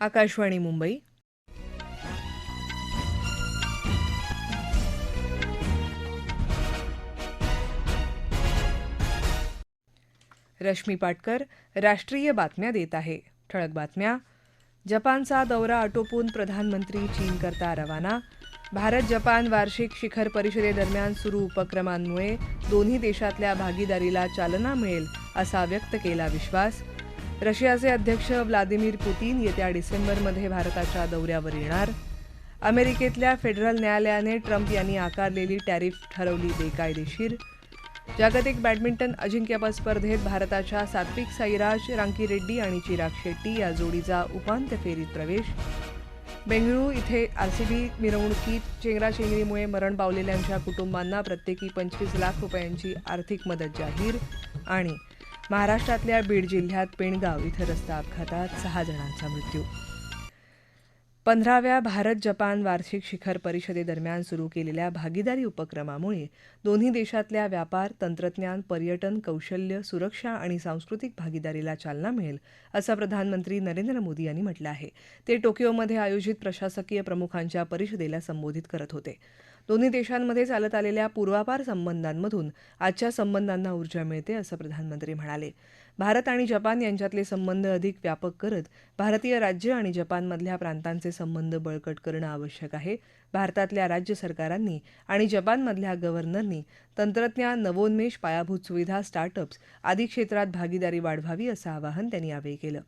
आकाशवाणी मुंबई. रश्मी पाटकर राष्ट्रीय बातम्या देत आहे. ठळक बातम्या. जपानचा दौरा आटोपून प्रधानमंत्री चीनकरता रवाना. भारत जपान वार्षिक शिखर परिषदेदरम्यान सुरू उपक्रमांमुळे दोन्ही देशातल्या भागीदारीला चालना मिळेल असा व्यक्त केला विश्वास. रशियाचे अध्यक्ष व्लादिमीर पुतीन येत्या डिसेंबरमध्ये भारताच्या दौऱ्यावर येणार. अमेरिकेतल्या फेडरल न्यायालयाने ट्रम्प यांनी आकारलेली टॅरिफ ठरवली बेकायदेशीर. जागतिक बॅडमिंटन अजिंक्यपद स्पर्धेत भारताच्या सात्विक साईराज रांकीरेड्डी आणि चिराग शेट्टी या जोडीचा उपांत्य फेरीत प्रवेश. बेंगळुरू इथे आरसीबी मिरवणुकीत चेंगराचेंगरीमुळे मरण पावलेल्यांच्या कुटुंबांना प्रत्येकी पंचवीस लाख रुपयांची आर्थिक मदत जाहीर आणि महाराष्ट्रातल्या बीड जिल्ह्यात पेणगाव इथं रस्ता अपघातात सहा जणांचा मृत्यू. पंधराव्या भारत जपान वार्षिक शिखर परिषदेदरम्यान सुरू केलेल्या भागीदारी उपक्रमामुळे दोन्ही देशातल्या व्यापार तंत्रज्ञान पर्यटन कौशल्य सुरक्षा आणि सांस्कृतिक भागीदारीला चालना मिळेल असं प्रधानमंत्री नरेंद्र मोदी यांनी म्हटलं आहे. ते टोकियोमध्ये आयोजित प्रशासकीय प्रमुखांच्या परिषदेला संबोधित करत होते. दोन्ही देशांमध्ये चालत आलेल्या पूर्वापार संबंधांमधून आजच्या संबंधांना ऊर्जा मिळते असं प्रधानमंत्री म्हणाले. भारत आणि जपान यांच्यातले संबंध अधिक व्यापक करत भारतीय राज्य आणि जपानमधल्या प्रांतांचे संबंध बळकट करणं आवश्यक आहे. भारतातल्या राज्य सरकारांनी आणि जपानमधल्या गव्हर्नरनी तंत्रज्ञान नवोन्मेष पायाभूत सुविधा स्टार्टअप्स आदी क्षेत्रात भागीदारी वाढवावी असं आवाहन त्यांनी यावेळी केलं.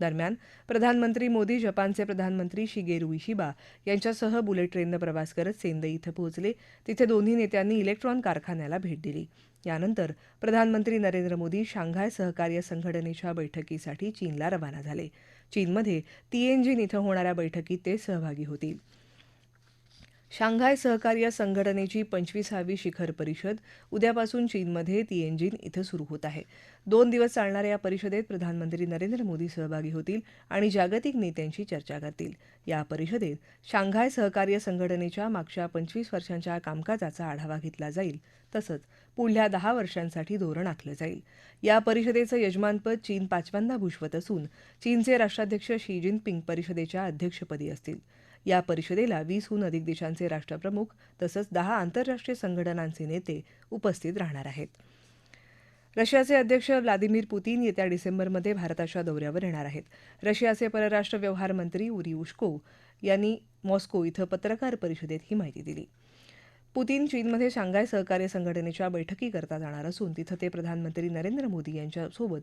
दरम्यान प्रधानमंत्री मोदी जपानचे प्रधानमंत्री शिगेरू इशिबा यांच्यासह बुलेट ट्रेननं प्रवास करत सेंदई इथं पोहोचले. तिथे दोन्ही नेत्यांनी इलेक्ट्रॉन कारखान्याला भेट दिली. यानंतर प्रधानमंत्री नरेंद्र मोदी शांघाय सहकार्य संघटनेच्या बैठकीसाठी चीनला रवाना झाले. चीनमध्ये तिएनजिन इथं होणाऱ्या बैठकीत ते सहभागी होतील. शांघाय सहकार्य संघटनेची पंचवीसावी शिखर परिषद उद्यापासून चीनमध्ये तिएनजिन इथं सुरू होत आहे. दोन दिवस चालणाऱ्या या परिषदेत प्रधानमंत्री नरेंद्र मोदी सहभागी होतील आणि जागतिक नेत्यांशी चर्चा करतील. या परिषदेत शांघाय सहकार्य संघटनेच्या मागच्या पंचवीस वर्षांच्या कामकाजाचा आढावा घेतला जाईल तसंच पुढल्या दहा वर्षांसाठी धोरण आखलं जाईल. या परिषदेचं यजमानपद चीन पाचव्यांदा भूषवत असून चीनचे राष्ट्राध्यक्ष शी जिनपिंग परिषदेच्या अध्यक्षपदी असतील. या परिषदेला वीसहून अधिक देशांचे राष्ट्रप्रमुख तसंच दहा आंतरराष्ट्रीय संघटनांचे नेते उपस्थित राहणार आहेत. रशियाचे अध्यक्ष व्लादिमीर पुतीन येत्या डिसेंबरमध्ये भारताच्या दौऱ्यावर येणार आहेत. रशियाचे परराष्ट्र व्यवहार मंत्री उरी उश्को यांनी मॉस्को इथं पत्रकार परिषदेत ही माहिती दिली. पुतीन चीनमध्ये शांघाय सहकार्य संघटनेच्या बैठकीकरता जाणार असून तिथं ते प्रधानमंत्री नरेंद्र मोदी यांच्यासोबत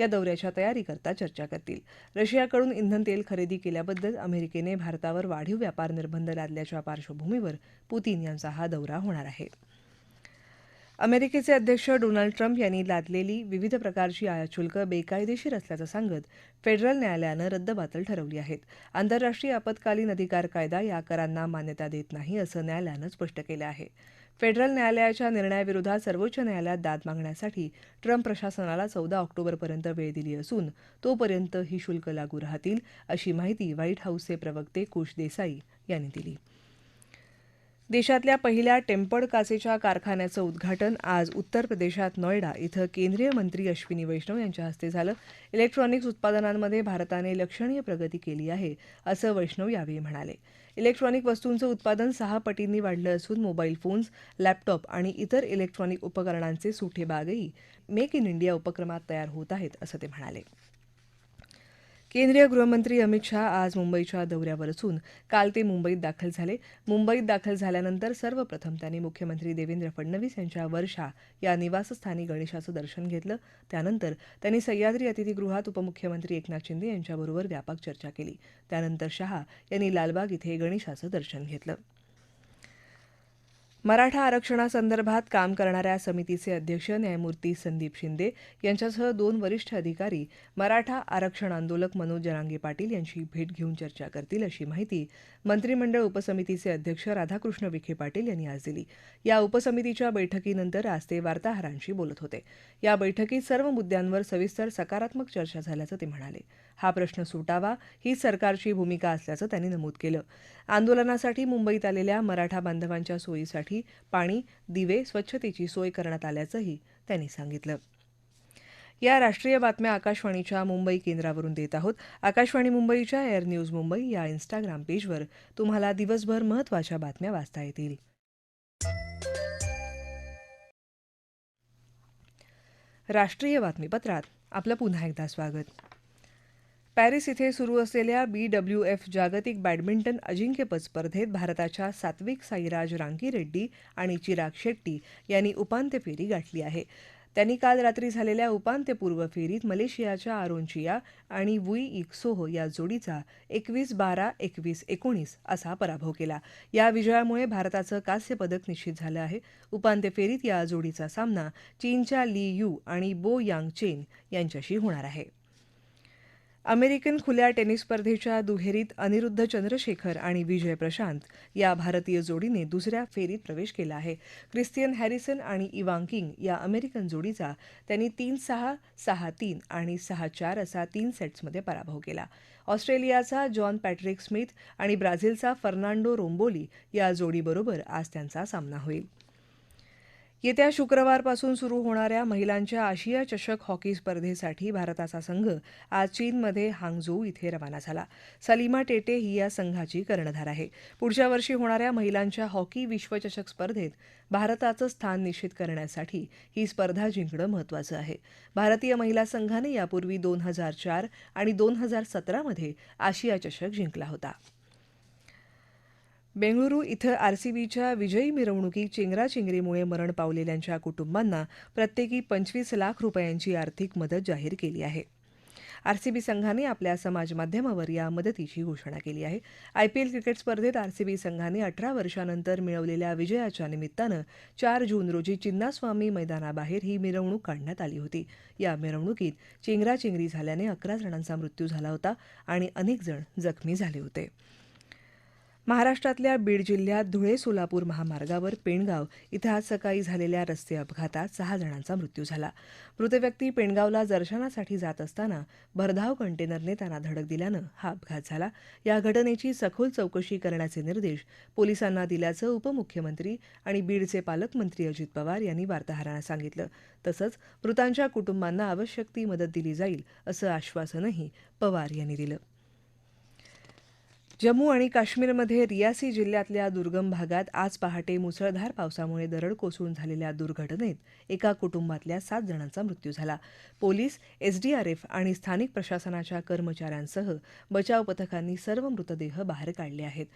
या दौऱ्याच्या तयारीकरता चर्चा करतील. रशियाकडून इंधन तेल खरेदी केल्याबद्दल अमेरिकेने भारतावर वाढीव व्यापार निर्बंध लादल्याच्या पार्श्वभूमीवर पुतीन यांचा हा दौरा होणार आहे. अमेरिकेचे अध्यक्ष डोनाल्ड ट्रम्प यांनी लादलेली विविध प्रकारची आयात शुल्क बेकायदेशीर असल्याचं सांगत फेडरल न्यायालयानं रद्दबातल ठरवली आहेत. आंतरराष्ट्रीय आपत्कालीन अधिकार कायदा या करांना मान्यता देत नाही असं न्यायालयानं स्पष्ट केलं आहे. फेडरल न्यायालयाच्या निर्णयाविरोधात सर्वोच्च न्यायालयात दाद मागण्यासाठी ट्रम्प प्रशासनाला चौदा ऑक्टोबरपर्यंत वेळ दिली असून तोपर्यंत ही शुल्क लागू राहतील अशी माहिती व्हाईट हाऊसचे प्रवक्ते कुश देसाई यांनी दिली. देशातल्या पहिल्या टेम्पर्ड काचेच्या कारखान्याचं उद्घाटन आज उत्तर प्रदेशात नोएडा इथं केंद्रीय मंत्री अश्विनी वैष्णव यांच्या हस्ते झालं. इलेक्ट्रॉनिक्स उत्पादनांमध्ये भारताने लक्षणीय प्रगती केली आहे असं वैष्णव यावेळी म्हणाले. इलेक्ट्रॉनिक वस्तूंचं उत्पादन सहा पटींनी वाढलं असून मोबाईल फोन्स लॅपटॉप आणि इतर इलेक्ट्रॉनिक उपकरणांचे सुठे बागही मेक इन इंडिया उपक्रमात तयार होत आहेत असं ते म्हणाले. केंद्रीय गृहमंत्री अमित शहा आज मुंबईच्या दौऱ्यावर असून काल ते मुंबईत दाखल झाले. मुंबईत दाखल झाल्यानंतर सर्वप्रथम त्यांनी मुख्यमंत्री देवेंद्र फडणवीस यांच्या वर्षा या निवासस्थानी गणेशाचं दर्शन घेतलं. त्यानंतर त्यांनी सह्याद्री अतिथीगृहात उपमुख्यमंत्री एकनाथ शिंदे यांच्याबरोबर व्यापक चर्चा केली. त्यानंतर शहा यांनी लालबाग इथे गणेशाचं दर्शन घेतलं. मराठा आरक्षणासंदर्भात काम करणाऱ्या समितीचे अध्यक्ष न्यायमूर्ती संदीप शिंदे यांच्यासह दोन वरिष्ठ अधिकारी मराठा आरक्षण आंदोलक मनोज जरांगे पाटील यांची भेट घेऊन चर्चा करतील अशी माहिती मंत्रिमंडळ उपसमितीचे अध्यक्ष राधाकृष्ण विखे पाटील यांनी आज दिली. या उपसमितीच्या बैठकीनंतर आज ते वार्ताहरांशी बोलत होते. या बैठकीत सर्व मुद्द्यांवर सविस्तर सकारात्मक चर्चा झाल्याचं ते म्हणाले. हा प्रश्न सुटावा ही सरकारची भूमिका असल्याचं त्यांनी नमूद केलं. आंदोलनासाठी मुंबईत आलेल्या मराठा बांधवांच्या सोयीसाठी पाणी दिवे स्वच्छतेची सोय करण्यात आल्याचंही त्यांनी सांगितलं. या राष्ट्रीय बातम्या आकाशवाणीच्या मुंबई केंद्रावरून देत आहोत. आकाशवाणी मुंबईच्या एअर न्यूज मुंबई या इन्स्टाग्राम पेजवर तुम्हाला दिवसभर महत्त्वाच्या बातम्या वाचता येतील. राष्ट्रीय बातमीपत्रात आपलं पुन्हा एकदा स्वागत. पॅरिस इथे सुरू असलेल्या बी डब्ल्यू एफ जागतिक बॅडमिंटन अजिंक्यपद स्पर्धेत भारताच्या सात्विक साईराज रांकीरेड्डी आणि चिराग शेट्टी यांनी उपांत्य फेरी गाठली आहे. त्यांनी काल रात्री झालेल्या उपांत्यपूर्व फेरीत मलेशियाच्या आरोनचिया आणि वुई इक्सोह या जोडीचा एकवीस बारा एकवीस एकोणीस असा पराभव केला. या विजयामुळे भारताचं कांस्य पदक निश्चित झालं आहे. उपांत्य फेरीत या जोडीचा सामना चीनच्या ली यू आणि बो यांग चेन यांच्याशी होणार आहे. अमेरिकन खुल्या टेनिस स्पर्धेच्या दुहेरीत अनिरुद्ध चंद्रशेखर आणि विजय प्रशांत या भारतीय जोडीने दुसऱ्या फेरीत प्रवेश केला आहे. क्रिस्टियन हॅरिसन आणि इवांग किंग या अमेरिकन जोडीचा त्यांनी तीन सहा सहा तीन आणि सहा चार असा तीन सेट्समध्ये पराभव केला. ऑस्ट्रेलियाचा जॉन पॅट्रिक स्मिथ आणि ब्राझीलचा फर्नांडो रोम्बोली या जोडीबरोबर आज त्यांचा सामना होईल. येत्या शुक्रवारपासून सुरू होणाऱ्या महिलांच्या आशिया चषक हॉकी स्पर्धेसाठी भारताचा संघ आज चीनमध्ये हांगझू इथे रवाना झाला. सलीमा टेटे ही या संघाची कर्णधार आहे. पुढच्या वर्षी होणाऱ्या महिलांच्या हॉकी विश्वचषक स्पर्धेत भारताचं स्थान निश्चित करण्यासाठी ही स्पर्धा जिंकणं महत्त्वाचं आहे. भारतीय महिला संघाने यापूर्वी दोन हजार चार आणि दोन हजार सतरामध्ये आशिया चषक जिंकला होता. बेंगळुरू इथं आरसीबीच्या विजयी मिरवणुकीत चेंगराचेंगरीमुळे मरण पावलेल्यांच्या कुटुंबांना प्रत्येकी पंचवीस लाख रुपयांची आर्थिक मदत जाहीर केली आहे. आरसीबी संघाने आपल्या समाजमाध्यमावर या मदतीची घोषणा केली आहे. आयपीएल क्रिकेट स्पर्धेत आरसीबी संघाने अठरा वर्षानंतर मिळवलेल्या विजयाच्या निमित्तानं चार जून रोजी चिन्नास्वामी मैदानाबाहेर ही मिरवणूक काढण्यात आली होती. या मिरवणुकीत चेंगराचेंगरी झाल्याने अकरा जणांचा मृत्यू झाला होता आणि अनेक जण जखमी झाले होते. महाराष्ट्रातल्या बीड जिल्ह्यात धुळे सोलापूर महामार्गावर पेणगाव इथं आज सकाळी झालेल्या रस्ते अपघातात सहा जणांचा मृत्यू झाला. मृत व्यक्ती पेणगावला दर्शनासाठी जात असताना भरधाव कंटेनरने त्यांना धडक दिल्यानं हा अपघात झाला. या घटनेची सखोल चौकशी करण्याचे निर्देश पोलिसांना दिल्याचं उपमुख्यमंत्री आणि बीडचे पालकमंत्री अजित पवार यांनी वार्ताहरांना सांगितलं. तसंच मृतांच्या कुटुंबांना आवश्यक ती मदत दिली जाईल असं आश्वासनही पवार यांनी दिलं. जम्मू आणि काश्मीरमध्ये रियासी जिल्ह्यातल्या दुर्गम भागात आज पहाटे मुसळधार पावसामुळे दरड कोसळून झालेल्या दुर्घटनेत एका कुटुंबातल्या सात जणांचा मृत्यू झाला. पोलीस एसडीआरएफ आणि स्थानिक प्रशासनाच्या कर्मचाऱ्यांसह बचाव पथकांनी सर्व मृतदेह बाहेर काढले आहेत.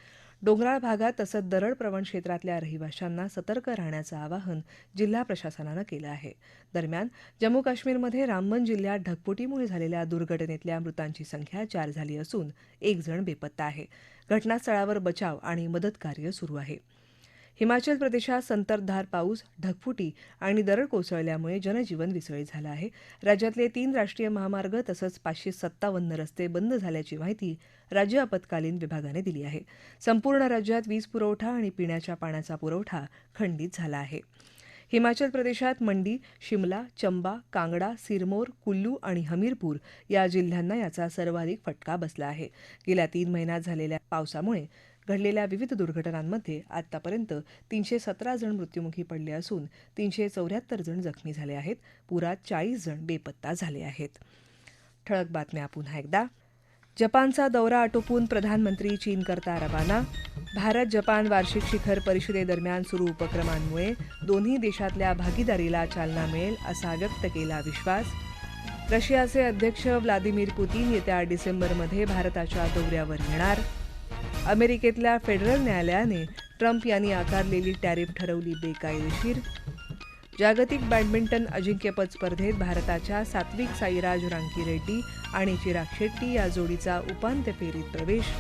डोंगराळ भागात तसंच दरड प्रवण क्षेत्रातल्या रहिवाशांना सतर्क राहण्याचं आवाहन जिल्हा प्रशासनानं केलं आहे. दरम्यान जम्मू काश्मीरमध्ये रामबन जिल्ह्यात ढगफुटीमुळे झालेल्या दुर्घटनेतल्या मृतांची संख्या चार झाली असून एक जण बेपत्ता आहे. घटनास्थळावर बचाव आणि मदतकार्य सुरू आहे. हिमाचल प्रदेशात संततधार पाऊस ढगफुटी आणि दरड कोसळल्यामुळे जनजीवन विस्कळीत झालं आहे. राज्यातले तीन राष्ट्रीय महामार्ग तसंच पाचशे सत्तावन्न रस्ते बंद झाल्याची माहिती राज्य आपत्कालीन विभागाने दिली आहे. संपूर्ण राज्यात वीज पुरवठा आणि पिण्याच्या पाण्याचा पुरवठा खंडित झाला आहे. हिमाचल प्रदेशात मंडी शिमला चंबा कांगडा सिरमोर कुल्लू आणि हमीरपूर या जिल्ह्यांना याचा सर्वाधिक फटका बसला आहे. गेल्या तीन महिन्यात झालेल्या पावसामुळे घडलेल्या विविध दुर्घटनांमध्ये आतापर्यंत तीनशे सतरा जण मृत्युमुखी पडले असून तीनशे चौऱ्याहत्तर जण जखमी झाले आहेत. पुरात चाळीस जण बेपत्ता झाले आहेत. ठळक बातम्या पुन्हा एकदा. जपानचा दौरा आटोपून प्रधानमंत्री चीनकरता रवाना. भारत जपान वार्षिक शिखर परिषदेदरम्यान सुरू उपक्रमांमुळे दोन्ही देशातल्या भागीदारीला चालना मिळेल असा व्यक्त केला विश्वास. रशियाचे अध्यक्ष व्लादिमीर पुतीन येत्या डिसेंबरमध्ये भारताच्या दौऱ्यावर येणार. अमेरिकेतल्या फेडरल न्यायालयाने ट्रम्प यांनी आकारलेली टॅरिफ ठरवली बेकायदेशीर. जागतिक बॅडमिंटन अजिंक्यपद स्पर्धेत भारताच्या सात्विक साईराज रांकीरेड्डी आणि चिराग शेट्टी या जोडीचा उपांत्य फेरीत प्रवेश.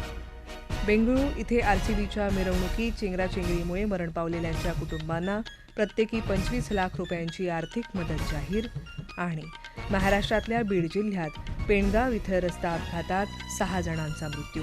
बेंगळुरू इथे आरसीबीच्या मिरवणुकीत चेंगराचेंगरीमुळे मरण पावलेल्यांच्या कुटुंबांना प्रत्येकी पंचवीस लाख रुपयांची आर्थिक मदत जाहीर आणि महाराष्ट्रातल्या बीड जिल्ह्यात पेणगाव इथं रस्ता अपघातात सहा जणांचा मृत्यू.